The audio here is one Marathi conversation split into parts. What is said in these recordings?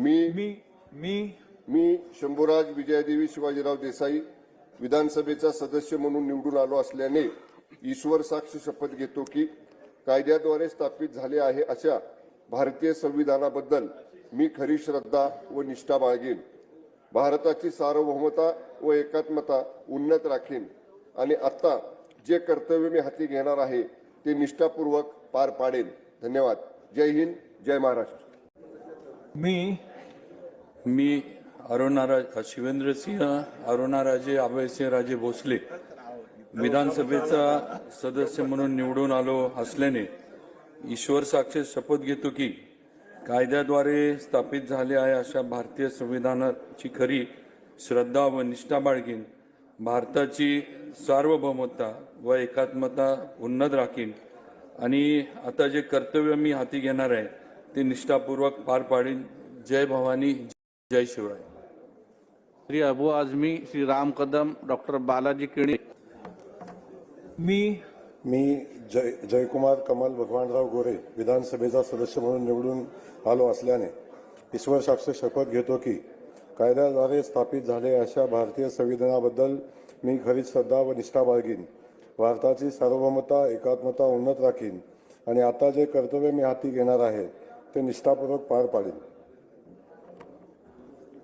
मी मी मी. मी शंभूराज विजयादेवी शिवाजीराव देसाई विधानसभेचा सदस्य म्हणून निवडून आलो असल्याने ईश्वर साक्ष शपथ घेतो की कायद्याद्वारे स्थापित झाले आहे अशा भारतीय संविधानाबद्दल मी खरी श्रद्धा व निष्ठा बाळगेन. भारताची सार्वभौमता व एकात्मता उन्नत राखीन. आणि आता जे कर्तव्य मी हाती घेणार आहे ते निष्ठापूर्वक पार पाडेन. धन्यवाद. जय हिंद. जय महाराष्ट्र. मी मी अरुणाराज शिवेंद्रसिंह अरुणाराजे अभयसिंह राजे भोसले विधानसभेचा सदस्य म्हणून निवडून आलो असल्याने ईश्वर साक्षी शपथ घेतो की कायद्याद्वारे स्थापित झाले आहे अशा भारतीय संविधानाची खरी श्रद्धा व निष्ठा बाळगीन भारताची सार्वभौमता व एकात्मता उन्नत राखीन आणि आता जे कर्तव्य मी हाती घेणार आहे ते निष्ठापूर्वक पार पाडीन. जय भवानी जय शिवराय। श्री अबू आझमी श्री राम कदम डॉक्टर बालाजी केणी। मी मी जय जयकुमार कमल भगवानराव गोरे विधानसभेचा सदस्य म्हणून निवडून आलो असल्याने ईश्वर साक्ष शपथ घेतो की कायद्याद्वारे स्थापित झाले अशा भारतीय संविधानाबद्दल मी खरी श्रद्धा व निष्ठा बाळगीन. भारताची सार्वभौमता एकात्मता उन्नत राखीन आणि आता जे कर्तव्य मी हाती घेणार आहे ते निष्ठापूर्वक पार पाडीन.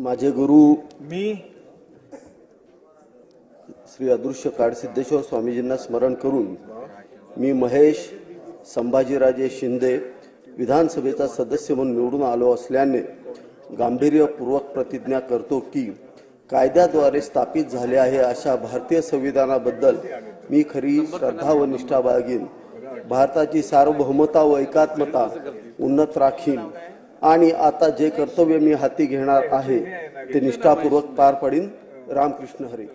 माझे गुरु मी श्री अदृश्य काडसिद्धेश्वर स्वामीजींना स्मरण करून मी महेश संभाजीराजे शिंदे विधानसभेचा सदस्य म्हणून निवडून आलो असल्याने गांभीर्यपूर्वक प्रतिज्ञा करतो की कायद्याद्वारे स्थापित झाले आहे अशा भारतीय संविधानाबद्दल मी खरी श्रद्धा व निष्ठा बाळगीन. भारताची सार्वभौमता व एकात्मता उन्नत राखीन. आणि आता जे कर्तव्य मी हाती घेणार आहे ते निष्ठापूर्वक पार पडीन. रामकृष्ण हरी.